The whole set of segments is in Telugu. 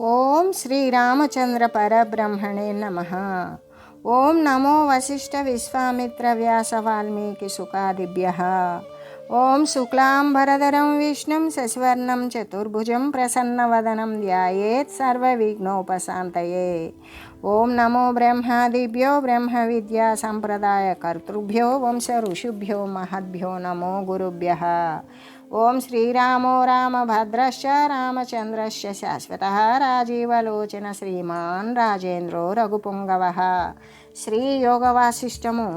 ओम श्री रामचंद्र परब्रह्मणे नमः। ओम नमो वशिष्ठ विश्वामित्र व्यास वाल्मीकि सुखादिभ्यः। ओम शुक्लांबरधरं विष्णु शशिवर्णं चतुर्भुज प्रसन्नवदनं ध्यायेत् सर्वविघ्नोपशान्तये। ओम नमो ब्रह्मादिभ्यो ब्रह्म ब्रह्मविद्यासम्प्रदायकर्तृभ्यो वंश ऋषिभ्यो महद्भ्यो नमो गुरुभ्यः। ఓం శ్రీరామో రామభద్రశ్చ రామచంద్రశ్చ శాశ్వత రాజీవలోచన శ్రీమాన్ రాజేంద్రో రఘుపుంగవ. శ్రీ యోగ వాసిష్టము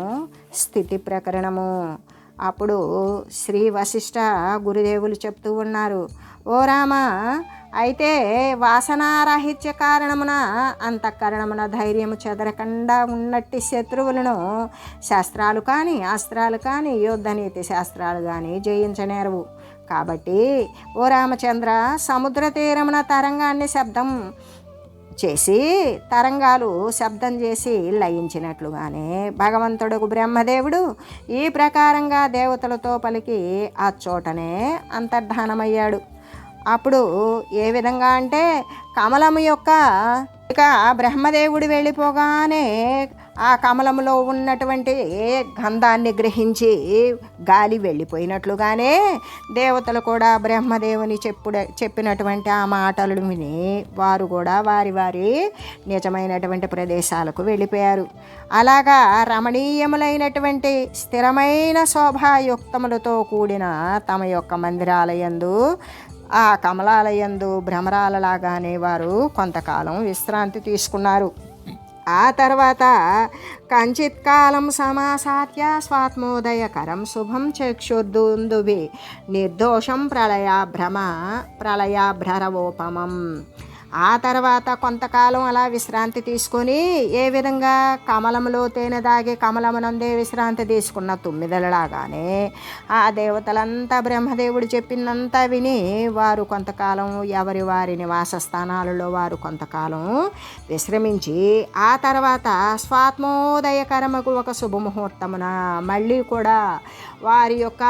స్థితి ప్రకరణము. అప్పుడు శ్రీ వశిష్ఠ గురుదేవులు చెప్తూ ఉన్నారు ఓ రామ అయితే వాసనారాహిత్య కారణమున అంతఃకరణమున ధైర్యము చెదరకుండా ఉన్నట్టి శత్రువులను శాస్త్రాలు కానీ అస్త్రాలు కానీ యుద్ధనీతి శాస్త్రాలు కానీ జయించనేరవు. కాబట్టి ఓ రామచంద్ర సముద్ర తీరమున తరంగాన్ని శబ్దం చేసి తరంగాలు శబ్దం చేసి లయించినట్లుగానే భగవంతుడు బ్రహ్మదేవుడు ఈ ప్రకారంగా దేవతలతో పలికి ఆ చోటనే అంతర్ధానమయ్యాడు. అప్పుడు ఏ విధంగా అంటే కమలము యొక్క ఇక బ్రహ్మదేవుడు వెళ్ళిపోగానే ఆ కమలంలో ఉన్నటువంటి గంధాన్ని గ్రహించి గాలి వెళ్ళిపోయినట్లుగానే దేవతలు కూడా బ్రహ్మదేవుని చెప్పుడ చెప్పినటువంటి ఆ మాటలు విని వారు కూడా వారి వారి నిజమైనటువంటి ప్రదేశాలకు వెళ్ళిపోయారు. అలాగా రమణీయములైనటువంటి స్థిరమైన శోభాయుక్తములతో కూడిన తమ యొక్క మందిరాలయందు ఆ కమలాలయందు భ్రమరాలలాగానే వారు కొంతకాలం విశ్రాంతి తీసుకున్నారు. ఆ తర్వాత కంచిత్కాలం సమాసాత్య స్వాత్మోదయకరం శుభం చక్షుర్దుందుభి నిర్దోషం ప్రళయాభ్రమ ప్రళయాభ్రరవోపమం ఆ తర్వాత కొంతకాలం అలా విశ్రాంతి తీసుకొని ఏ విధంగా కమలంలో తేనె దాగి కమలమునందే విశ్రాంతి తీసుకున్న తుమ్మిదలలాగానే ఆ దేవతలంతా బ్రహ్మదేవుడు చెప్పిందంతా విని వారు కొంతకాలం ఎవరి వారి నివాస స్థానాలలో వారు కొంతకాలం విశ్రమించి ఆ తర్వాత స్వాత్మోదయకరమకు ఒక శుభముహూర్తమున మళ్ళీ కూడా వారి యొక్క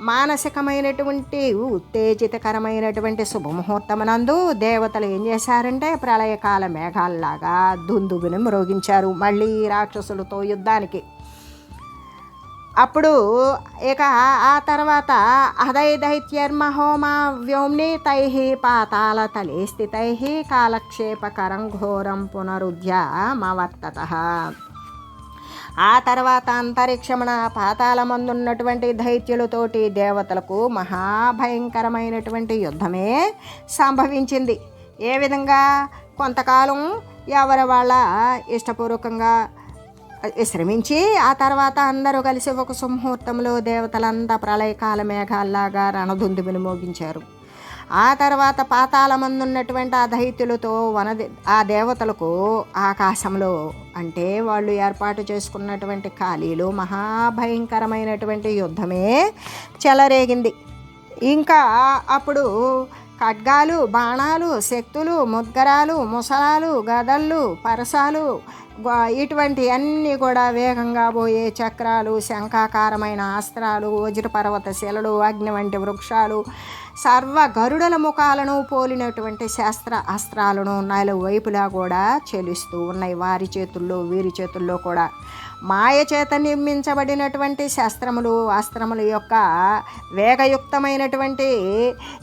మానసికమైనటువంటి ఉత్తేజితకరమైనటువంటి శుభముహూర్తమునందు దేవతలు ఏం చేశారంటే ప్రళయకాల మేఘాల్లాగా దుందుబుని మ్రోగించారు మళ్ళీ రాక్షసులతో యుద్ధానికి. అప్పుడు ఇక ఆ తర్వాత అదై దైత్యర్మహోమా వ్యోమ్ని తై పాతాల తలే స్థితై కాలక్షేపకరం ఘోరం పునరుద్యమవర్తత ఆ తర్వాత అంతరిక్షమున పాతాళమందున్నటువంటి దైత్యులతోటి దేవతలకు మహాభయంకరమైనటువంటి యుద్ధమే సంభవించింది. ఏ విధంగా? కొంతకాలం ఎవరి వాళ్ళ ఇష్టపూర్వకంగా విశ్రమించి ఆ తర్వాత అందరూ కలిసి ఒక సుముహూర్తంలో దేవతలంతా ప్రళయకాల మేఘాల్లాగా రణధుందుమిని మోగించారు. ఆ తర్వాత పాతాళమందున్నటువంటి ఆ దైత్యులతో వన ఆ దేవతలకు ఆకాశంలో అంటే వాళ్ళు ఏర్పాటు చేసుకున్నటువంటి ఖాళీలు మహాభయంకరమైనటువంటి యుద్ధమే చెలరేగింది. ఇంకా అప్పుడు ఖడ్గాలు బాణాలు శక్తులు ముద్గరాలు ముసలాలు గదళ్ళు పరసాలు ఇటువంటి అన్నీ కూడా వేగంగా పోయే చక్రాలు శంఖాకారమైన అస్త్రాలు వజ్రపర్వత శిలలు అగ్ని వంటి వృక్షాలు సర్వ గరుడల ముఖాలను పోలినటువంటి శాస్త్ర అస్త్రాలను నలువైపులా కూడా చెలుస్తూ ఉన్నాయి. వారి చేతుల్లో వీరి చేతుల్లో కూడా. మాయ చేత నిర్మించబడినటువంటి శస్త్రములు అస్త్రముల యొక్క వేగయుక్తమైనటువంటి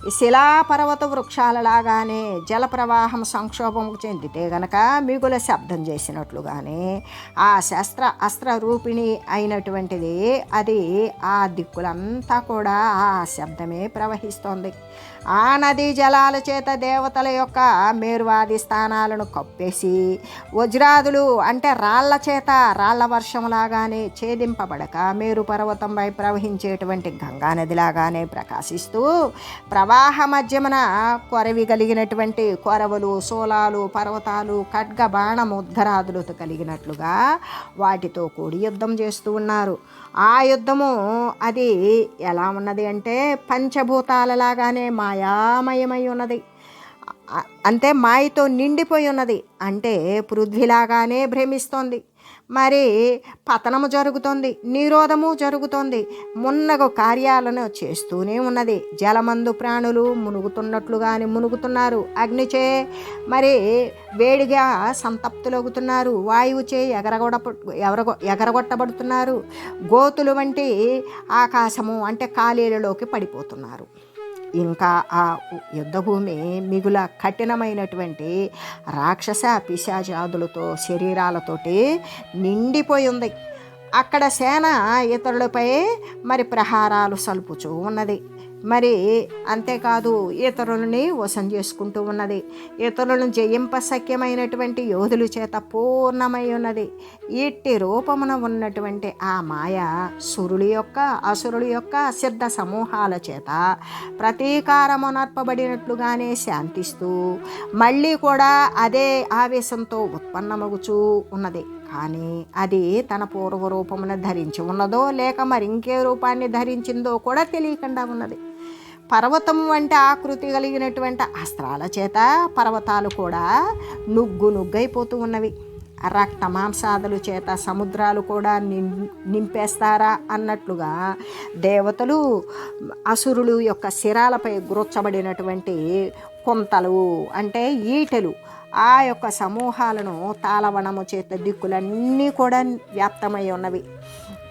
శిలాపర్వత వృక్షాలలాగానే జల ప్రవాహం సంక్షోభం చెందితే గనక మిగుల శబ్దం చేసినట్లుగానే ఆ శస్త్ర అస్త్ర రూపిణి అయినటువంటిది అది ఆ దిక్కులంతా కూడా ఆ శబ్దమే ప్రవహిస్తోంది. ఆ నదీ జలాల చేత దేవతల యొక్క మేరువాది స్థానాలను కప్పేసి వజ్రాదులు అంటే రాళ్ళ చేత రాళ్ళ వర్షంలాగానే ఛేదింపబడక మేరు పర్వతంపై ప్రవహించేటువంటి గంగా నదిలాగానే ప్రకాశిస్తూ ప్రవాహ మధ్యమున కొరవి కలిగినటువంటి కొరవలు సోలాలు పర్వతాలు ఖడ్గ బాణముద్గరాదులతో కలిగినట్లుగా వాటితో కూడి యుద్ధం చేస్తూ ఉన్నారు. ఆ యుద్ధము అది ఎలా ఉన్నది అంటే పంచభూతాలలాగానే మాయామయమై ఉన్నది. అంటే మాయతో నిండిపోయి ఉన్నది. అంటే పృథ్వీలాగానే భ్రమిస్తోంది. మరి పతనము జరుగుతుంది నిరోధము జరుగుతుంది. మున్నగు కార్యాలను చేస్తూనే ఉన్నది. జలమందు ప్రాణులు మునుగుతున్నట్లుగానే మునుగుతున్నారు. అగ్నిచే మరి వేడిగా సంతప్తులవుతున్నారు వాయువుచే ఎగరగొడ ఎగరగొ ఎగరగొట్టబడుతున్నారు. గోతులు వంటి ఆకాశము అంటే ఖాళీలలోకి పడిపోతున్నారు. ఇంకా ఆ యుద్ధభూమి మిగుల కఠినమైనటువంటి రాక్షస పిశాచాదులతో శరీరాలతోటి నిండిపోయి ఉంది. అక్కడ సేన ఇతరులపై మరి ప్రహారాలు సలుపుచూ ఉన్నది. మరి అంతేకాదు ఇతరులని వశం చేసుకుంటూ ఉన్నది. ఇతరులను జయింప సఖ్యమైనటువంటి యోధుల చేత పూర్ణమై ఉన్నది. ఇట్టి రూపమున ఉన్నటువంటి ఆ మాయ సురుడి యొక్క అసురుడి యొక్క సిద్ధ సమూహాల చేత ప్రతీకారమునర్పబడినట్లుగానే శాంతిస్తూ మళ్ళీ కూడా అదే ఆవేశంతో ఉత్పన్నమగుచూ ఉన్నది. కానీ అది తన పూర్వ రూపమును ధరించి ఉన్నదో లేక మరి ఇంకే రూపాన్ని ధరించిందో కూడా తెలియకుండా ఉన్నది. పర్వతం వంటి ఆకృతి కలిగినటువంటి అస్త్రాల చేత పర్వతాలు కూడా నుగ్గు నుగ్గైపోతూ ఉన్నవి. రక్త మాంసాదుల చేత సముద్రాలు కూడా నిం నింపేస్తారా అన్నట్లుగా దేవతలు అసురులు యొక్క శిరాలపై గురొచ్చబడినటువంటి కొంతలు అంటే ఈటెలు ఆ యొక్క సమూహాలను తాళవనము చేత దిక్కులన్నీ కూడా వ్యాప్తమై ఉన్నవి.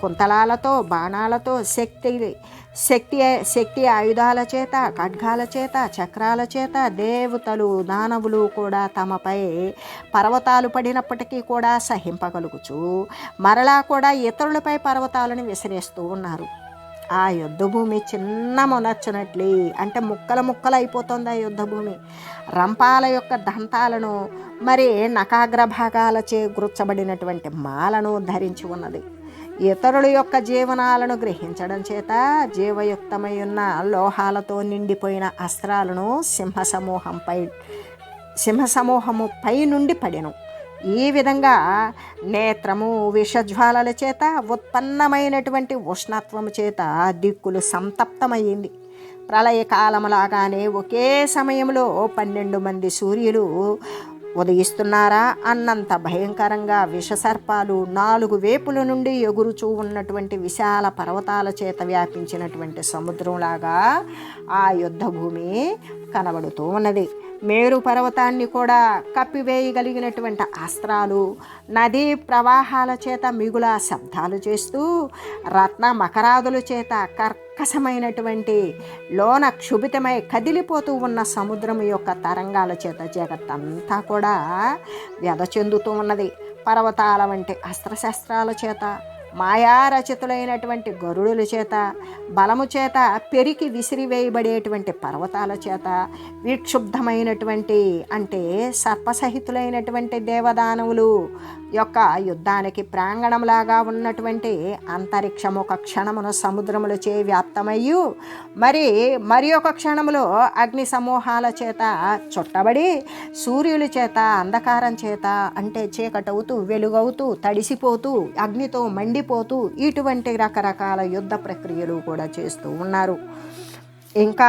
కుంతలాలతో బాణాలతో శక్తి శక్తి శక్తి ఆయుధాల చేత ఖడ్గాల చేత చక్రాల చేత దేవతలు దానవులు కూడా తమపై పర్వతాలు పడినప్పటికీ కూడా సహింపగలుగుచు. మరలా కూడా ఇతరులపై పర్వతాలను విసిరేస్తూ ఉన్నారు. ఆ యుద్ధభూమి చిన్న మొనర్చినట్లే అంటే ముక్కల ముక్కలు అయిపోతుంది ఆ యుద్ధభూమి రంపాల యొక్క దంతాలను మరి నకాగ్ర భాగాలచే గుర్చబడినటువంటి మాలను ధరించి ఉన్నది. ఇతరుల యొక్క జీవనాలను గ్రహించడం చేత జీవయుక్తమై ఉన్న లోహాలతో నిండిపోయిన అస్త్రాలను సింహ సమూహంపై సింహ సమూహము పై నుండి పడెను. ఈ విధంగా నేత్రము విషజ్వాలల చేత ఉత్పన్నమైనటువంటి ఉష్ణత్వము చేత దిక్కులు సంతప్తమయ్యింది. ప్రళయకాలములాగానే ఒకే సమయంలో పన్నెండు మంది సూర్యులు ఉదయిస్తున్నారా? అన్నంత భయంకరంగా విషసర్పాలు నాలుగు వేపుల నుండి ఎగురుచూ ఉన్నటువంటి విశాల పర్వతాల చేత వ్యాపించినటువంటి సముద్రంలాగా ఆ యుద్ధభూమి కనబడుతూ ఉన్నది. మేరు పర్వతాన్ని కూడా కప్పివేయగలిగినటువంటి అస్త్రాలు నదీ ప్రవాహాల చేత మిగుల శబ్దాలు చేస్తూ రత్న మకరాదుల చేత కర్కశమైనటువంటి లోన క్షుభితమై కదిలిపోతూ ఉన్న సముద్రం యొక్క తరంగాల చేత జగత్తంతా కూడా వ్యధ చెందుతూ ఉన్నది. పర్వతాల వంటి అస్త్రశస్త్రాల చేత మాయారచితులైనటువంటి గరుడుల చేత బలము చేత పెరికి విసిరివేయబడేటువంటి పర్వతాల చేత విక్షుబ్ధమైనటువంటి అంటే సర్పసహితులైనటువంటి దేవదానవులు యొక్క యుద్ధానికి ప్రాంగణంలాగా ఉన్నటువంటి అంతరిక్షం ఒక క్షణమును సముద్రముల చే వ్యాప్తమయ్యు. మరి మరి ఒక క్షణములో అగ్ని సమూహాల చేత చుట్టబడి సూర్యుల చేత అంధకారం చేత అంటే చీకటవుతూ వెలుగవుతూ తడిసిపోతూ అగ్నితో మండి మండిపోతూ ఇటువంటి రకరకాల యుద్ధ ప్రక్రియలు కూడా చేస్తూ ఉన్నారు. ఇంకా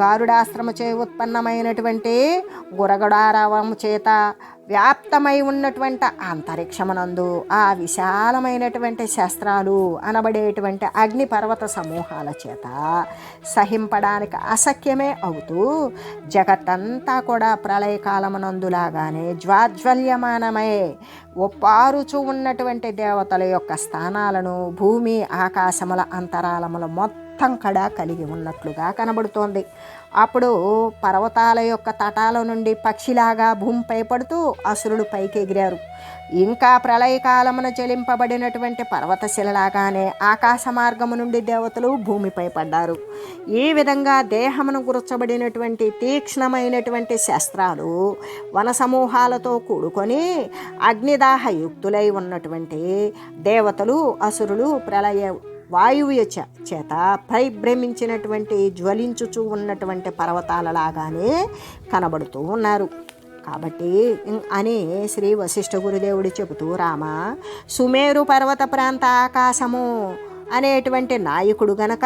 గారుడాశ్రమ చే ఉత్పన్నమైనటువంటి గురగడారవము చేత వ్యాప్తమై ఉన్నటువంటి అంతరిక్షమనందు ఆ విశాలమైనటువంటి శస్త్రాలు అనబడేటువంటి అగ్నిపర్వత సమూహాల చేత సహింపడానికి అసఖ్యమే అవుతూ జగత్తంతా కూడా ప్రళయకాలమునందులాగానే జ్వాజ్వల్యమానమై ఒప్పారుచు ఉన్నటువంటి దేవతల యొక్క స్థానాలను భూమి ఆకాశముల అంతరాలముల మొత్తం మొత్తం కడ కలిగి ఉన్నట్లుగా కనబడుతోంది. అప్పుడు పర్వతాల యొక్క తటాల నుండి పక్షిలాగా భూమిపై పడుతూ అసురుడు పైకి ఎగిరారు ఇంకా ప్రళయకాలమున చెలింపబడినటువంటి పర్వతశిలలాగానే ఆకాశ మార్గము నుండి దేవతలు భూమిపై పడ్డారు ఈ విధంగా దేహమును గురచబడినటువంటి తీక్ష్ణమైనటువంటి శస్త్రాలు వన సమూహాలతో కూడుకొని అగ్నిదాహ యుక్తులై ఉన్నటువంటి దేవతలు అసురులు ప్రళయ వాయువు చేత చేత పరిభ్రమించినటువంటి జ్వలించుచూ ఉన్నటువంటి పర్వతాలలాగానే కనబడుతూ ఉన్నారు. కాబట్టి ఇం- అని శ్రీ వశిష్ఠ గురుదేవుడు చెబుతూ రామ సుమేరు పర్వత ప్రాంత ఆకాశము అనేటువంటి నాయకుడు గనక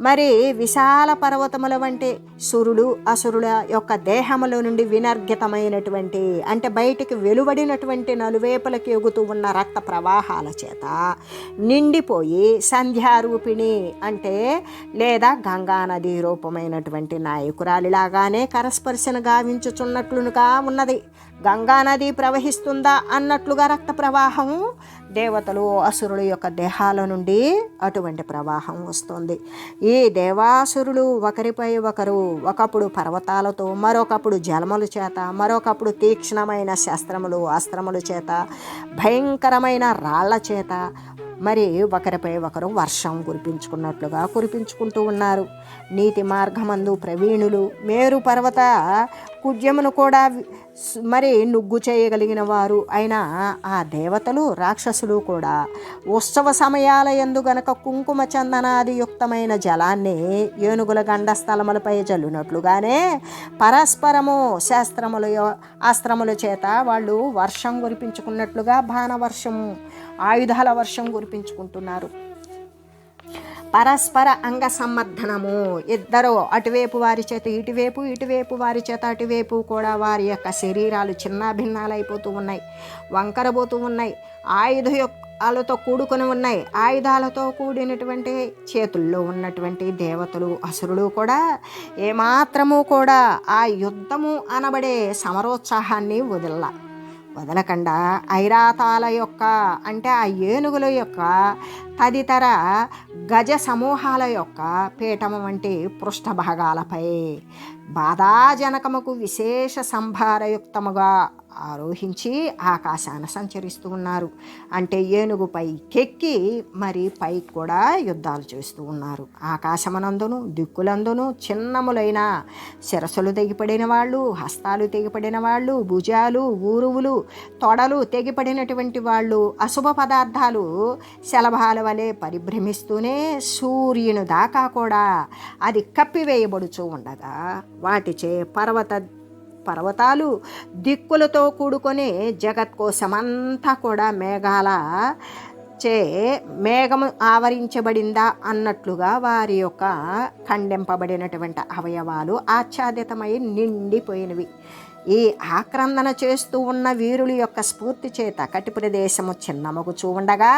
మరి విశాల పర్వతముల వంటి సురుడు అసురుల యొక్క దేహముల నుండి వినర్గితమైనటువంటి అంటే బయటికి వెలువడినటువంటి నలువేపులకి ఎగుతూ ఉన్న రక్త ప్రవాహాల చేత నిండిపోయి సంధ్యారూపిణి అంటే లేదా గంగానది రూపమైనటువంటి నాయకురాలిలాగానే కరస్పర్శన గావించుచున్నట్లుగా ఉన్నది. గంగానది ప్రవహిస్తుందా అన్నట్లుగా రక్త ప్రవాహం దేవతలు అసురుల యొక్క దేహాల నుండి అటువంటి ప్రవాహం వస్తుంది. ఈ దేవాసురులు ఒకరిపై ఒకరు ఒకప్పుడు పర్వతాలతో మరొకప్పుడు జలముల చేత మరొకప్పుడు తీక్ష్ణమైన శస్త్రములు అస్త్రముల చేత భయంకరమైన రాళ్ళ చేత మరి ఒకరిపై ఒకరు వర్షం కురిపించుకున్నట్లుగా కురిపించుకుంటూ ఉన్నారు. నీతి మార్గమందు ప్రవీణులు మేరు పర్వత కుడ్యమును కూడా మరి నుగ్గు చేయగలిగిన వారు అయిన ఆ దేవతలు రాక్షసులు కూడా ఉత్సవ సమయాల ఎందు గనక కుంకుమ చందనాది యుక్తమైన జలాన్ని ఏనుగుల గండస్థలములపై జల్లునట్లుగానే పరస్పరము శాస్త్రముల అస్త్రముల చేత వాళ్ళు వర్షం కురిపించుకున్నట్లుగా బాణవర్షం ఆయుధాల వర్షం కురిపించుకుంటున్నారు. పరస్పర అంగ సంవర్ధనము ఇద్దరు అటువైపు వారి చేత ఇటువైపు ఇటువైపు వారి చేత అటువైపు కూడా వారి యొక్క శరీరాలు చిన్న భిన్నాలైపోతూ ఉన్నాయి. వంకరబోతూ ఉన్నాయి. ఆయుధ యొక్కలతో కూడుకొని ఉన్నాయి. ఆయుధాలతో కూడినటువంటి చేతుల్లో ఉన్నటువంటి దేవతలు అసురులు కూడా ఏమాత్రము కూడా ఆ యుద్ధము అనబడే సమరోత్సాహాన్ని వదిల్లా. వదలకుండా. ఐరాతాల యొక్క అంటే ఆ ఏనుగుల యొక్క తదితర గజ సమూహాల యొక్క పీఠము వంటి పృష్ఠభాగాలపై బాధాజనకముకు విశేష సంభారయుక్తముగా ఆరోహించి ఆకాశాన సంచరిస్తూ ఉన్నారు. అంటే ఏనుగు పైకెక్కి మరి పైకి కూడా యుద్ధాలు చేస్తూ ఉన్నారు. ఆకాశమనందును దిక్కులందును చిన్నములైన శిరస్సులు తెగిపడిన వాళ్ళు హస్తాలు తెగిపడిన వాళ్ళు భుజాలు ఊరువులు తొడలు తెగిపడినటువంటి వాళ్ళు అశుభ పదార్థాలు శలభాల వలె పరిభ్రమిస్తూనే సూర్యుని దాకా కూడా అది కప్పివేయబడుచూ ఉండగా వాటిచే పర్వత పర్వతాలు దిక్కులతో కూడుకొని జగత్కోశమంతా కూడా మేఘాల చే మేఘము ఆవరించబడిందా అన్నట్లుగా వారి యొక్క ఖండింపబడినటువంటి అవయవాలు ఆచ్ఛాదితమై నిండిపోయినవి. ఈ ఆక్రందన చేస్తూ ఉన్న వీరుల యొక్క స్ఫూర్తి చేత కటి ప్రదేశము చిన్నమగుచూ ఉండగా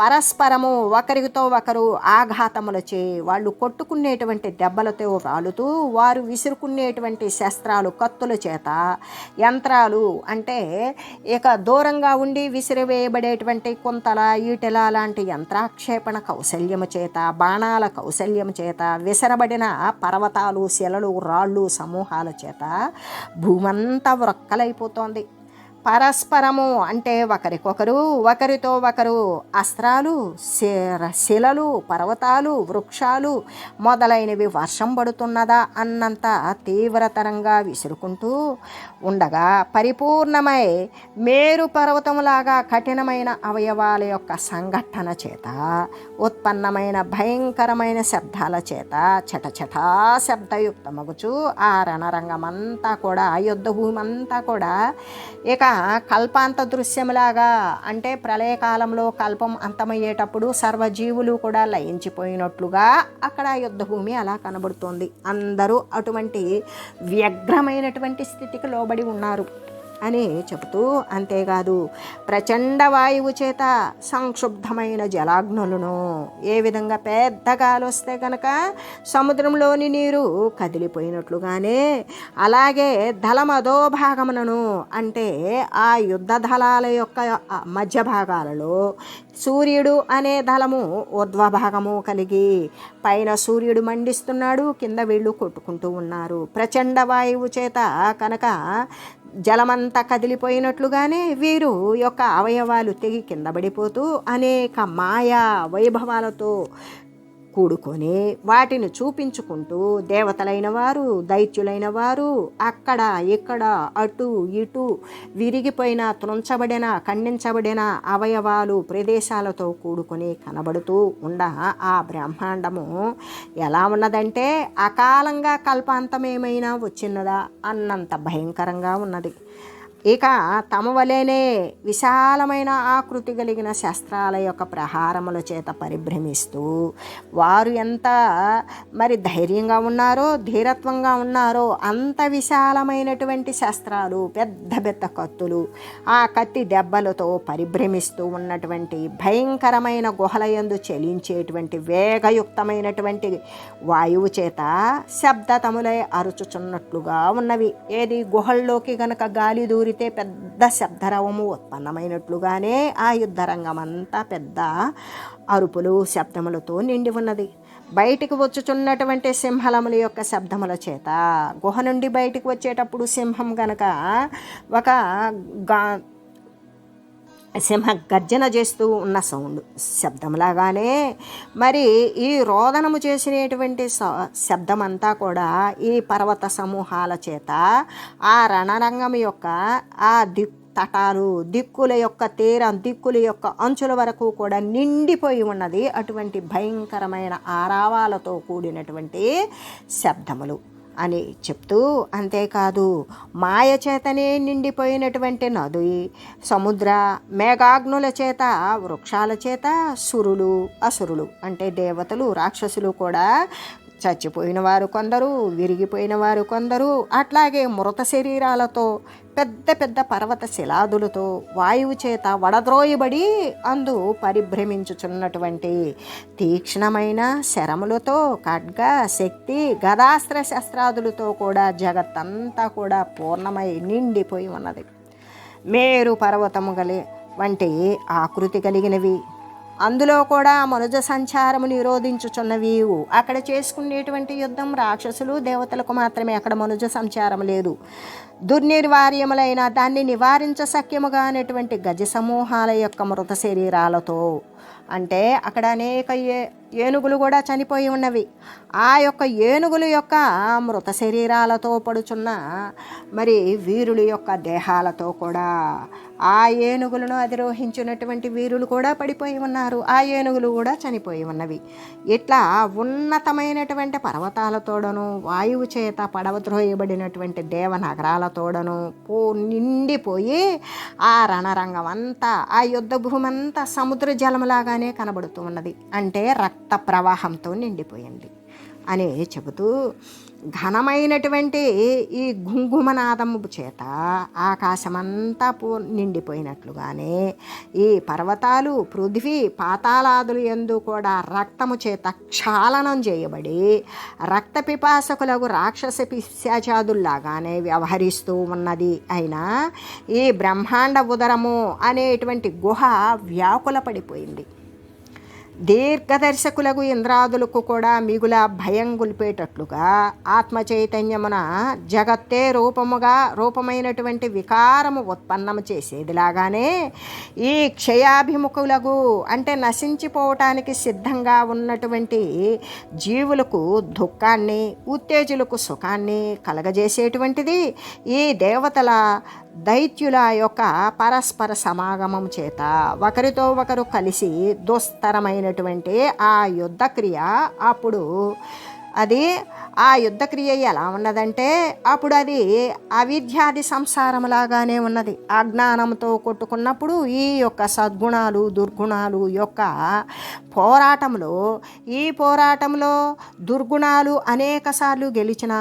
పరస్పరము ఒకరితో ఒకరు ఆఘాతములచే వాళ్ళు కొట్టుకునేటువంటి దెబ్బలతో రాలుతూ వారు విసురుకునేటువంటి శస్త్రాలు కత్తుల చేత యంత్రాలు అంటే ఇక దూరంగా ఉండి విసిరివేయబడేటువంటి కుంతల ఈటెల లాంటి యంత్రాక్షేపణ కౌశల్యము చేత బాణాల కౌశల్యము చేత విసరబడిన పర్వతాలు శిలలు రాళ్ళు సమూహాల చేత అంతా వ్రక్కలైపోతోంది పరస్పరము అంటే ఒకరికొకరు ఒకరితో ఒకరు అస్త్రాలు శిర- శిలలు పర్వతాలు వృక్షాలు మొదలైనవి వర్షం పడుతున్నదా అన్నంత తీవ్రతరంగా విసురుకుంటూ ఉండగా పరిపూర్ణమై మేరు పర్వతములాగా కఠినమైన అవయవాల యొక్క సంఘటన చేత ఉత్పన్నమైన భయంకరమైన శబ్దాల చేత చటచటా శబ్దయుక్తమగుచు ఆ రణరంగమంతా కూడా యుద్ధ కూడా ఇక కల్పాంత దృశ్యములాగా అంటే ప్రళయకాలంలో కల్పం అంతమయ్యేటప్పుడు సర్వజీవులు కూడా లయించిపోయినట్లుగా అక్కడ యుద్ధభూమి అలా కనబడుతోంది. అందరూ అటువంటి వ్యగ్రమైనటువంటి స్థితికి లోబడి ఉన్నారు. అని చెబుతూ అంతేకాదు ప్రచండ వాయువు చేత సంక్షుబ్ధమైన జలాగ్నులను ఏ విధంగా పెద్ద గాలి వస్తే కనుక సముద్రంలోని నీరు కదిలిపోయినట్లుగానే అలాగే దళమధోభాగమునను అంటే ఆ యుద్ధ దళాల యొక్క మధ్య భాగాలలో సూర్యుడు అనే దళము ఊర్ధ్వభాగము కలిగి పైన సూర్యుడు మండిస్తున్నాడు కింద వీళ్ళు కొట్టుకుంటూ ఉన్నారు. ప్రచండ వాయువు చేత కనుక జలమంతా కదిలిపోయినట్లుగానే వీరు యొక్క అవయవాలు తెగి కింద పడిపోతూ అనేక మాయా వైభవాలతో కూడుకొని వాటిని చూపించుకుంటూ దేవతలైన వారు దైత్యులైన వారు అక్కడ ఇక్కడ అటు ఇటు విరిగిపోయిన త్రుంచబడిన ఖండించబడిన అవయవాలు ప్రదేశాలతో కూడుకొని కనబడుతూ ఉండ ఆ బ్రహ్మాండము. ఎలా ఉన్నదంటే అకాలంగా కల్పాంతమేమైనా వచ్చినదా? అన్నంత భయంకరంగా ఉన్నది. ఇక తమ వలెనే విశాలమైన ఆకృతి కలిగిన శస్త్రాల యొక్క ప్రహారముల చేత పరిభ్రమిస్తూ వారు ఎంత మరి ధైర్యంగా ఉన్నారో ధీరత్వంగా ఉన్నారో అంత విశాలమైనటువంటి శస్త్రాలు పెద్ద పెద్ద కత్తులు ఆ కత్తి దెబ్బలతో పరిభ్రమిస్తూ ఉన్నటువంటి భయంకరమైన గుహలయందు చెలించేటువంటి వేగయుక్తమైనటువంటి వాయువు చేత శబ్దతములై అరుచుచున్నట్లుగా ఉన్నవి. ఏది గుహల్లోకి గనక గాలి దూరి దూరితే పెద్ద శబ్దరవము ఉత్పన్నమైనట్లుగానే ఆ యుద్ధరంగం అంతా పెద్ద అరుపులు శబ్దములతో నిండి ఉన్నది. బయటికి వచ్చుచున్నటువంటి సింహలముల యొక్క శబ్దముల చేత గుహ నుండి బయటికి వచ్చేటప్పుడు సింహం గనక ఒక గా సింహ గర్జన చేస్తూ ఉన్న సౌండ్ శబ్దంలాగానే మరి ఈ రోదనము చేసినటువంటి శబ్దం అంతా కూడా ఈ పర్వత సమూహాల చేత ఆ రణరంగం యొక్క ఆ దిక్ తటాలు దిక్కుల యొక్క తీరం దిక్కుల యొక్క అంచుల వరకు కూడా నిండిపోయి ఉన్నది అటువంటి భయంకరమైన ఆరావాలతో కూడినటువంటి శబ్దములు. అని చెప్తూ అంతేకాదు మాయ చేతనే నిండిపోయినటువంటి నది సముద్ర మేఘాగ్నుల చేత వృక్షాల చేత సురులు అసురులు అంటే దేవతలు రాక్షసులు కూడా చచ్చిపోయిన వారు కొందరు విరిగిపోయిన వారు కొందరు అట్లాగే మృత శరీరాలతో పెద్ద పెద్ద పర్వత శిలాదులతో వాయువు చేత వడద్రోయబడి అందు పరిభ్రమించుచున్నటువంటి తీక్ష్ణమైన శరములతో ఖడ్గ శక్తి గదాస్త్ర శస్త్రాదులతో కూడా జగత్తంతా కూడా పూర్ణమై నిండిపోయి ఉన్నది. మేరు పర్వతము గలి వంటి ఆకృతి కలిగినవి. అందులో కూడా మనుజ సంచారము నిరోధించుచున్నవి. అక్కడ చేసుకునేటువంటి యుద్ధం రాక్షసులు దేవతలకు మాత్రమే. అక్కడ మనుజ సంచారం లేదు. దుర్నిర్వార్యములైన దాన్ని నివారించ సఖ్యముగా అనేటువంటి గజ సమూహాల యొక్క మృత శరీరాలతో. అంటే అక్కడ అనేక ఏనుగులు కూడా చనిపోయి ఉన్నవి. ఆ యొక్క ఏనుగుల యొక్క మృత శరీరాలతో పడుచున్న మరి వీరుల యొక్క దేహాలతో కూడా ఆ ఏనుగులను అధిరోహించినటువంటి వీరులు కూడా పడిపోయి ఉన్నారు. ఆ ఏనుగులు కూడా చనిపోయి ఉన్నవి. ఇట్లా ఉన్నతమైనటువంటి పర్వతాలతోడను వాయువు చేత పడవద్రోయబడినటువంటి దేవనగరాలతోడను పో నిండిపోయి ఆ రణరంగం అంతా ఆ యుద్ధ భూమంతా సముద్ర జలములాగానే కనబడుతూ ఉన్నది. అంటే రక్త రక్త ప్రవాహంతో నిండిపోయింది అని చెబుతూ ఘనమైనటువంటి ఈ గుంగుమనాదము చేత ఆకాశమంతా పూ నిండిపోయినట్లుగానే ఈ పర్వతాలు పృథ్వీ పాతాళాదులు ఎందు కూడా రక్తము చేత క్షాళనం చేయబడి రక్త పిపాసకులకు రాక్షస పిశాచాదుల్లాగానే వ్యవహరిస్తూ ఉన్నది. అయినా ఈ బ్రహ్మాండ ఉదరము అనేటువంటి గుహ వ్యాకుల పడిపోయింది దీర్ఘదర్శకులకు ఇంద్రాదులకు కూడా మిగుల భయం గొలిపేటట్లుగా ఆత్మ చైతన్యమున జగత్తే రూపముగా రూపమైనటువంటి వికారము ఉత్పన్నము చేసేదిలాగానే ఈ క్షయాభిముఖులకు అంటే నశించిపోవటానికి సిద్ధంగా ఉన్నటువంటి జీవులకు దుఃఖాన్ని ఉత్తేజులకు సుఖాన్ని కలగజేసేటువంటిది ఈ దేవతల దైత్యుల యొక్క పరస్పర సమాగమం చేత ఒకరితో ఒకరు కలిసి దుస్తరమైనటువంటి ఆ యుద్ధక్రియ అప్పుడు అది ఆ యుద్ధక్రియ ఎలా ఉన్నదంటే అప్పుడు అది అవిద్యాది సంసారంలాగానే ఉన్నది. అజ్ఞానంతో కొట్టుకున్నప్పుడు ఈ యొక్క సద్గుణాలు దుర్గుణాలు యొక్క పోరాటంలో ఈ పోరాటంలో దుర్గుణాలు అనేక సార్లు గెలిచిన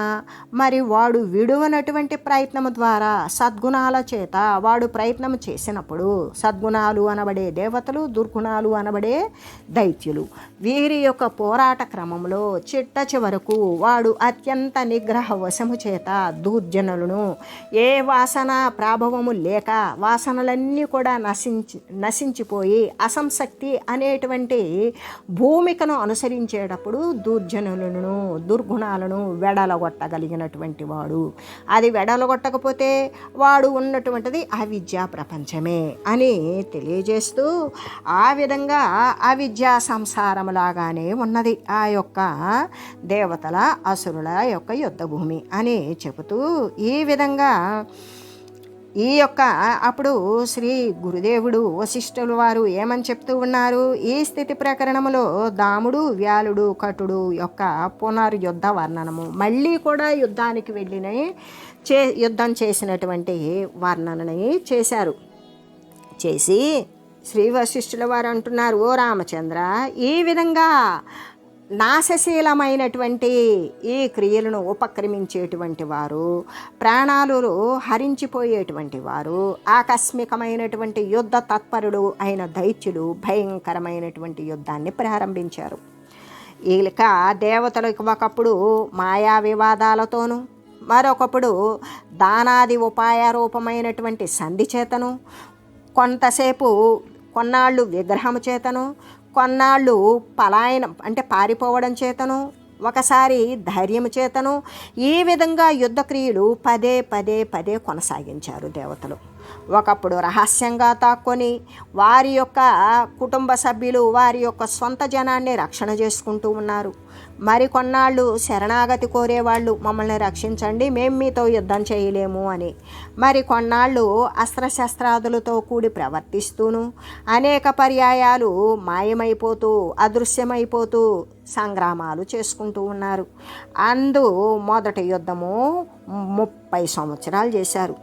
మరి వాడు విడువనటువంటి ప్రయత్నం ద్వారా సద్గుణాల చేత వాడు ప్రయత్నం చేసినప్పుడు సద్గుణాలు అనబడే దేవతలు దుర్గుణాలు అనబడే దైత్యులు. వీరి యొక్క పోరాట క్రమంలో చిట్ట వరకు వాడు అత్యంత నిగ్రహ వశము చేత దూర్జనులను. ఏ వాసన ప్రాభవము లేక వాసనలన్నీ కూడా నశించి నశించిపోయి అసంశక్తి అనేటువంటి భూమికను అనుసరించేటప్పుడు దూర్జనులను దుర్గుణాలను వెడలగొట్టగలిగినటువంటి వాడు. అది వెడలగొట్టకపోతే వాడు ఉన్నటువంటిది అవిద్యా ప్రపంచమే అని తెలియజేస్తూ ఆ విధంగా అవిద్యా సంసారములాగానే ఉన్నది. ఆ యొక్క దేవతల అసురుల యొక్క యుద్ధ భూమి అని చెబుతూ ఈ విధంగా ఈ యొక్క అప్పుడు శ్రీ గురుదేవుడు వశిష్ఠులు వారు ఏమని చెప్తూ ఉన్నారు? ఈ స్థితి ప్రకరణములో దాముడు వ్యాలుడు కటుడు యొక్క పునర్యుద్ధ వర్ణనము. మళ్ళీ కూడా యుద్ధానికి వెళ్ళిన చే యుద్ధం చేసినటువంటి వర్ణనని చేశారు. చేసి శ్రీ వశిష్ఠుల వారు అంటున్నారు ఓ రామచంద్ర ఈ విధంగా నాశశీలమైనటువంటి ఈ క్రియలను ఉపక్రమించేటువంటి వారు ప్రాణాలు హరించిపోయేటువంటి వారు ఆకస్మికమైనటువంటి యుద్ధ తత్పరుడు అయిన దైత్యులు భయంకరమైనటువంటి యుద్ధాన్ని ప్రారంభించారు. ఇక దేవతలకు ఒకప్పుడు మాయా వివాదాలతోనూ మరొకప్పుడు దానాది ఉపాయ రూపమైనటువంటి సంధి చేతను కొంతసేపు కొన్నాళ్ళు విగ్రహము చేతను కొన్నాళ్ళు పలాయనం అంటే పారిపోవడం చేతను ఒకసారి ధైర్యం చేతను ఈ విధంగా యుద్ధక్రియలు పదే పదే పదే కొనసాగించారు దేవతలు. ఒకప్పుడు రహస్యంగా తాక్కొని వారి యొక్క కుటుంబ సభ్యులు వారి యొక్క సొంత జనాన్ని రక్షణ చేసుకుంటూ ఉన్నారు. మరి కొన్నాళ్ళు శరణాగతి కోరేవాళ్ళు మమ్మల్ని రక్షించండి మేము మీతో యుద్ధం చేయలేము అని. మరి కొన్నాళ్ళు అస్త్రశస్త్రాదులతో కూడి ప్రవర్తిస్తూను అనేక పర్యాయాలు మాయమైపోతూ అదృశ్యమైపోతూ సంగ్రామాలు చేసుకుంటూ ఉన్నారు. అందు మొదటి యుద్ధము ముప్పై సంవత్సరాలు చేశారు.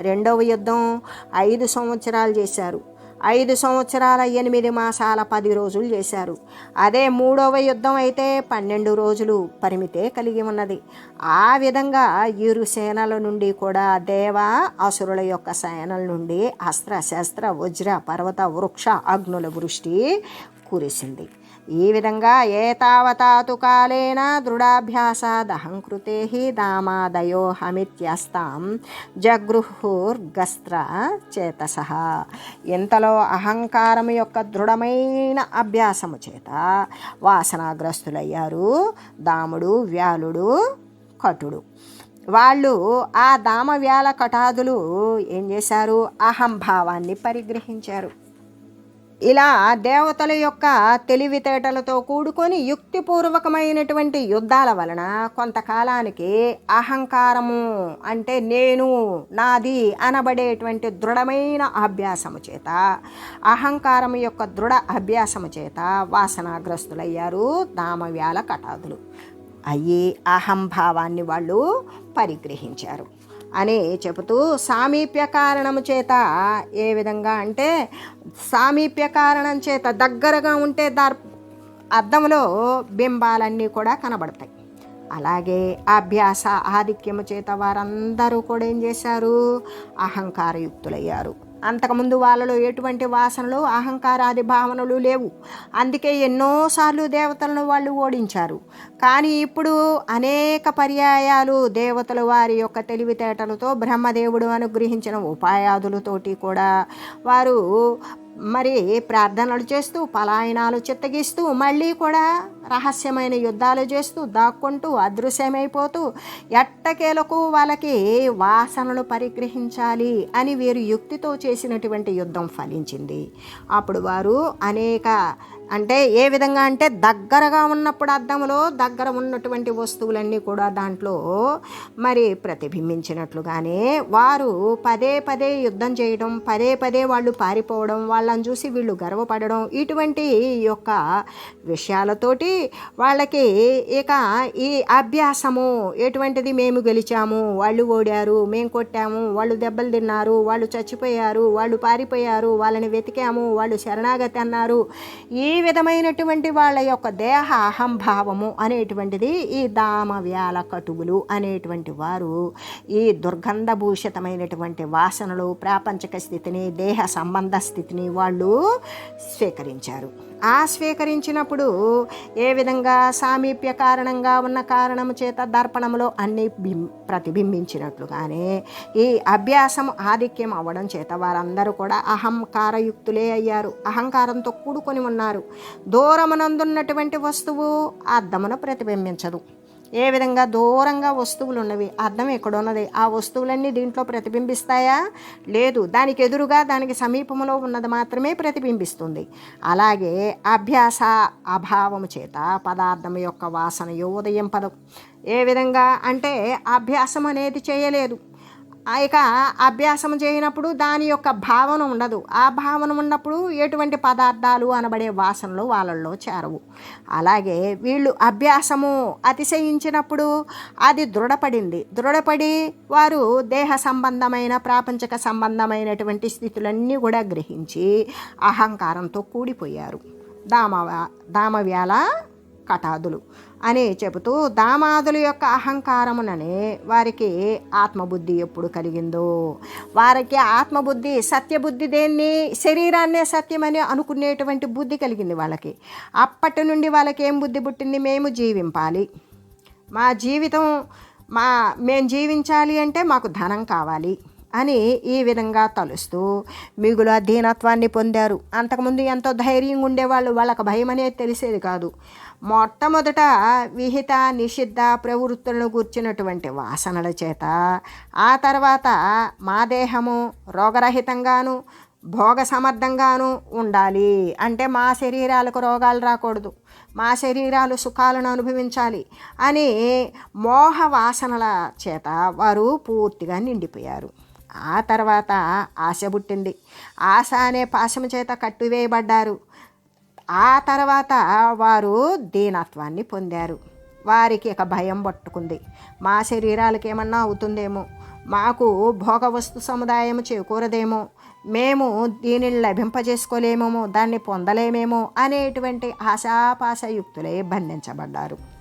రెండవ యుద్ధం ఐదు సంవత్సరాలు చేశారు. ఐదు సంవత్సరాల ఎనిమిది మాసాల పది రోజులు చేశారు. అదే మూడవ యుద్ధం అయితే పన్నెండు రోజులు పరిమితే కలిగి ఉన్నది. ఆ విధంగా ఇరు సేనల నుండి కూడా దేవ అసురుల యొక్క సేనల నుండి అస్త్ర శస్త్ర వజ్ర పర్వత వృక్ష అగ్నుల వృష్టి కురిసింది. ఈ విధంగా ఏతావతాతు కాలేన దృఢాభ్యాసాదహంకృతే దామాదయో హమిత్యస్తాం జగృహుర్గస్త్ర చేతస. ఇంతలో అహంకారం యొక్క దృఢమైన అభ్యాసము చేత వాసనాగ్రస్తులయ్యారు దాముడు వ్యాలుడు కటుడు. వాళ్ళు ఆ దామవ్యాల కటాదులు ఏం చేశారు? అహంభావాన్ని పరిగ్రహించారు. ఇలా దేవతల యొక్క తెలివితేటలతో కూడుకొని యుక్తిపూర్వకమైనటువంటి యుద్ధాల వలన కొంతకాలానికి అహంకారము అంటే నేను నాది అనబడేటువంటి దృఢమైన అభ్యాసము చేత అహంకారము యొక్క దృఢ అభ్యాసము చేత వాసనాగ్రస్తులయ్యారు దామవ్యాల కటాదులు. అయ్యి అహంభావాన్ని వాళ్ళు పరిగ్రహించారు. అని చెబుతూ సామీప్య కారణము చేత ఏ విధంగా అంటే సామీప్య కారణం చేత దగ్గరగా ఉంటే దర్ అర్థంలో బింబాలన్నీ కూడా కనబడతాయి. అలాగే అభ్యాస ఆధిక్యము చేత వారందరూ కూడా ఏం చేశారు? అహంకారయుక్తులయ్యారు. అంతకుముందు వాళ్ళలో ఎటువంటి వాసనలు అహంకారాది భావనలు లేవు. అందుకే ఎన్నోసార్లు దేవతలను వాళ్ళు ఓడించారు. కానీ ఇప్పుడు అనేక పర్యాయాలు దేవతలు వారి యొక్క తెలివితేటలతో బ్రహ్మదేవుడు అనుగ్రహించిన ఉపాయాదులతోటి కూడా వారు మరి ప్రార్థనలు చేస్తూ పలాయనాలు చిత్తగిస్తూ మళ్ళీ కూడా రహస్యమైన యుద్ధాలు చేస్తూ దాక్కుంటూ అదృశ్యమైపోతూ ఎట్టకేలకు వాళ్ళకి వాసనలు పరిగ్రహించాలి అని వీరు యుక్తితో చేసినటువంటి యుద్ధం ఫలించింది. అప్పుడు వారు అనేక అంటే ఏ విధంగా అంటే దగ్గరగా ఉన్నప్పుడు అద్దంలో దగ్గర ఉన్నటువంటి వస్తువులన్నీ కూడా దాంట్లో మరి ప్రతిబింబించినట్లుగానే వారు పదే పదే యుద్ధం చేయడం పదే పదే వాళ్ళు పారిపోవడం వాళ్ళని చూసి వీళ్ళు గర్వపడడం ఇటువంటి యొక్క విషయాలతోటి వాళ్ళకి ఇక ఈ అభ్యాసము ఎటువంటిది మేము గెలిచాము వాళ్ళు ఓడారు మేము కొట్టాము వాళ్ళు దెబ్బలు తిన్నారు వాళ్ళు చచ్చిపోయారు వాళ్ళు పారిపోయారు వాళ్ళని వెతికాము వాళ్ళు శరణాగతి అన్నారు. ఈ విధమైనటువంటి వాళ్ళ యొక్క దేహ అహంభావము అనేటువంటిది ఈ దామవ్యాల కటువులు అనేటువంటి వారు ఈ దుర్గంధభూషితమైనటువంటి వాసనలు ప్రాపంచక స్థితిని దేహ సంబంధ స్థితిని వాళ్ళు స్వీకరించారు. ఆ స్వీకరించినప్పుడు ఏ విధంగా సామీప్య కారణంగా ఉన్న కారణము చేత దర్పణంలో అన్ని బిం ప్రతిబింబించినట్లుగానే ఈ అభ్యాసం ఆధిక్యం అవ్వడం చేత వారందరూ కూడా అహంకారయుక్తులే అయ్యారు. అహంకారంతో కూడుకొని ఉన్నారు. దూరమునందున్నటువంటి వస్తువు అద్దమును ప్రతిబింబించదు. ఏ విధంగా దూరంగా వస్తువులు ఉన్నవి అద్దం ఎక్కడున్నది? ఆ వస్తువులన్నీ దీంట్లో ప్రతిబింబిస్తాయా? లేదు. దానికి ఎదురుగా దానికి సమీపంలో ఉన్నది మాత్రమే ప్రతిబింబిస్తుంది. అలాగే అభ్యాస అభావము చేత పదార్థం యొక్క వాసన ఉదయం పదం ఏ విధంగా? అంటే అభ్యాసం అనేది చేయలేదు. ఇక అభ్యాసం చేయనప్పుడు దాని యొక్క భావన ఉండదు. ఆ భావన ఉన్నప్పుడు ఎటువంటి పదార్థాలు అనబడే వాసనలు వాళ్ళల్లో చేరవు. అలాగే వీళ్ళు అభ్యాసము అతిశయించినప్పుడు అది దృఢపడింది. దృఢపడి వారు దేహ సంబంధమైన ప్రాపంచక సంబంధమైనటువంటి స్థితులన్నీ కూడా గ్రహించి అహంకారంతో కూడిపోయారు. దామ దామవ్యాల కటాదులు. అని చెబుతూ దామాదుల యొక్క అహంకారముననే వారికి ఆత్మబుద్ధి ఎప్పుడు కలిగిందో. వారికి ఆత్మబుద్ధి సత్యబుద్ధి దేన్ని శరీరాన్నే సత్యమని అనుకునేటువంటి బుద్ధి కలిగింది వాళ్ళకి. అప్పటి నుండి వాళ్ళకి ఏం బుద్ధి పుట్టింది? మేము జీవింపాలి. మా జీవితం మా మేము జీవించాలి అంటే మాకు ధనం కావాలి. అని ఈ విధంగా తలుస్తూ మిగులు అధీనత్వాన్ని పొందారు. అంతకుముందు ఎంతో ధైర్యంగా ఉండేవాళ్ళు వాళ్ళకి భయం అనేది తెలిసేది కాదు. మొట్టమొదట విహిత నిషిద్ధ ప్రవృత్తులను కూర్చున్నటువంటి వాసనల చేత ఆ తర్వాత మా దేహము రోగరహితంగాను భోగ సమర్థంగాను ఉండాలి. అంటే మా శరీరాలకు రోగాలు రాకూడదు. మా శరీరాలు సుఖాలను అనుభవించాలి అని మోహ వాసనల చేత వారు పూర్తిగా నిండిపోయారు. ఆ తర్వాత ఆశ పుట్టింది. ఆశ అనే పాశము చేత కట్టువేయబడ్డారు. ఆ తర్వాత వారు దీనత్వాన్ని పొందారు. వారికి ఇక భయం పట్టుకుంది. మా శరీరాలకు ఏమన్నా అవుతుందేమో? మాకు భోగ వస్తు సముదాయం చేకూరదేమో? మేము దీనిని లభింపజేసుకోలేమేమో? దాన్ని పొందలేమేమో? అనేటువంటి ఆశాపాశయుక్తులే బంధించబడ్డారు.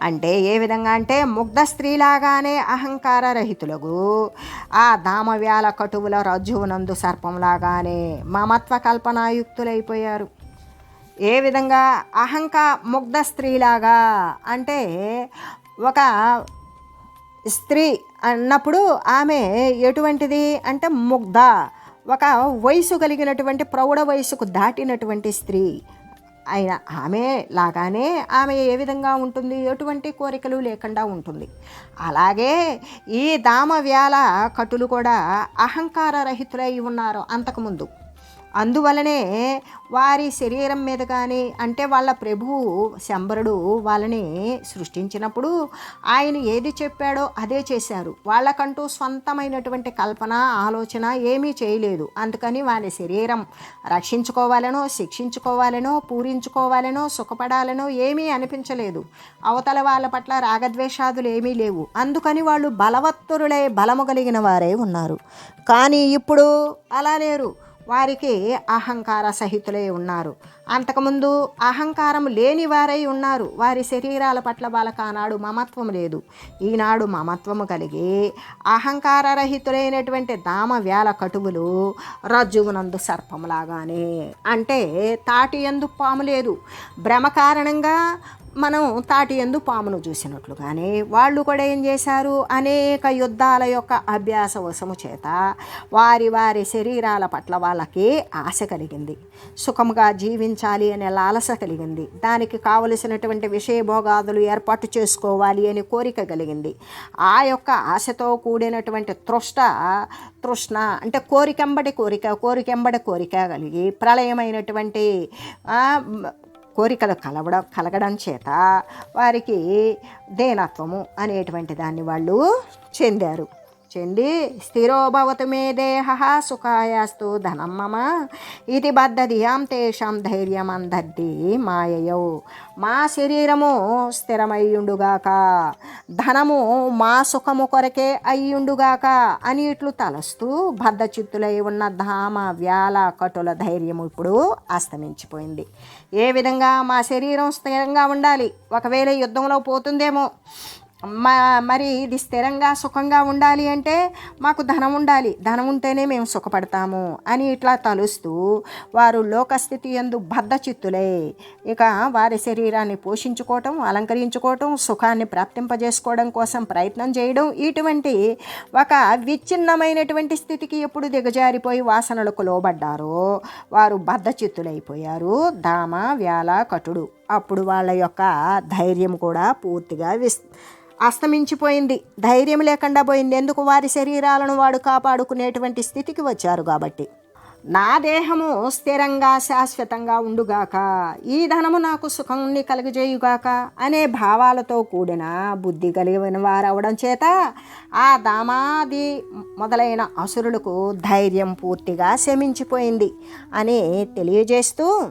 అంటే ఏ విధంగా అంటే ముగ్ధ స్త్రీలాగానే అహంకార రహితులకు ఆ దామవ్యాల కటువుల రజ్జువునందు సర్పంలాగానే మమత్వ కల్పనాయుక్తులైపోయారు. ఏ విధంగా అహంక ముగ్ధ స్త్రీలాగా అంటే ఒక స్త్రీ అన్నప్పుడు ఆమె ఎటువంటిది అంటే ముగ్ధ. ఒక వయసు కలిగినటువంటి ప్రౌఢ వయసుకు దాటినటువంటి స్త్రీ. ఆయన ఆమె లాగానే ఆమె ఏ విధంగా ఉంటుంది? ఎటువంటి కోరికలు లేకుండా ఉంటుంది. అలాగే ఈ దామవ్యాల కటులు కూడా అహంకార రహితులై ఉన్నారు అంతకుముందు. అందువలనే వారి శరీరం మీద కానీ అంటే వాళ్ళ ప్రభువు శంబరుడు వాళ్ళని సృష్టించినప్పుడు ఆయన ఏది చెప్పాడో అదే చేశారు. వాళ్ళకంటూ స్వంతమైనటువంటి కల్పన ఆలోచన ఏమీ చేయలేదు. అందుకని వాళ్ళ శరీరం రక్షించుకోవాలనో శిక్షించుకోవాలనో పూరించుకోవాలనో సుఖపడాలనో ఏమీ అనిపించలేదు. అవతల వాళ్ళ పట్ల రాగద్వేషాదులు ఏమీ లేవు. అందుకని వాళ్ళు బలవత్తురులై బలము కలిగిన వారే ఉన్నారు. కానీ ఇప్పుడు అలా లేరు. వారికి అహంకార సహితులై ఉన్నారు. అంతకుముందు అహంకారం లేని వారై ఉన్నారు. వారి శరీరాల పట్ల వాళ్ళకి ఆనాడు మమత్వం లేదు. ఈనాడు మమత్వము కలిగి అహంకార రహితులైనటువంటి దామ వ్యాల కటువులు రజ్జువునందు సర్పములాగానే. అంటే తాటి ఎందు పాము లేదు. భ్రమ కారణంగా మనం తాటి ఎందు పామును చూసినట్లుగానే వాళ్ళు కూడా ఏం చేశారు? అనేక యుద్ధాల యొక్క అభ్యాస వశము చేత వారి వారి శరీరాల పట్ల వాళ్ళకి ఆశ కలిగింది. సుఖముగా జీవించాలి అనే లాలస కలిగింది. దానికి కావలసినటువంటి విషయభోగాదులు ఏర్పాటు చేసుకోవాలి అనే కోరిక కలిగింది. ఆ యొక్క ఆశతో కూడినటువంటి తృష్ట తృష్ణ అంటే కోరికెంబడి కోరిక కోరికెంబడి కోరిక కలిగి ప్రళయమైనటువంటి కోరికలు కలవడం కలగడం చేత వారికి దేనత్వము అనేటువంటి దాన్ని వాళ్ళు చెందారు. చెంది స్థిరోభవతు మే దేహ సుఖాయాస్తు ధనం మమ ఇది బద్ధధియాం తేషాం ధైర్యం అందద్ది మాయయో. మా శరీరము స్థిరమయ్యుండుగాక ధనము మా సుఖము కొరకే అయ్యుండుగాక అని ఇట్లు తలస్తూ బద్ధచిత్తులై ఉన్న ధామ వ్యాల కటుల ధైర్యము ఇప్పుడు అస్తమించిపోయింది. ఏ విధంగా మా శరీరం స్థిరంగా ఉండాలి? ఒకవేళ యుద్ధంలో పోతుందేమో. మరి ఇది స్థిరంగా సుఖంగా ఉండాలి అంటే మాకు ధనం ఉండాలి. ధనం ఉంటేనే మేము సుఖపడతాము అని ఇట్లా తలుస్తూ వారు లోకస్థితి ఎందు బద్ధచిత్తులే ఇక వారి శరీరాన్ని పోషించుకోవటం అలంకరించుకోవటం సుఖాన్ని ప్రాప్తింపజేసుకోవడం కోసం ప్రయత్నం చేయడం ఇటువంటి ఒక విచ్ఛిన్నమైనటువంటి స్థితికి ఎప్పుడు దిగజారిపోయి వాసనలకు లోబడ్డారో వారు బద్ధచిత్తులైపోయారు. దామ వ్యాల కటుడు. అప్పుడు వాళ్ళ యొక్క ధైర్యం కూడా పూర్తిగా విస్ అస్తమించిపోయింది. ధైర్యం లేకుండా పోయింది. ఎందుకు వారి శరీరాలను వాడు కాపాడుకునేటువంటి స్థితికి వచ్చారు కాబట్టి. నా దేహము స్థిరంగా శాశ్వతంగా ఉండుగాక ఈ ధనము నాకు సుఖంని కలుగజేయుగాక అనే భావాలతో కూడిన బుద్ధి కలిగిన వారవడం చేత ఆ దామాది మొదలైన అసురులకు ధైర్యం పూర్తిగా శమించిపోయింది అని తెలియజేస్తూ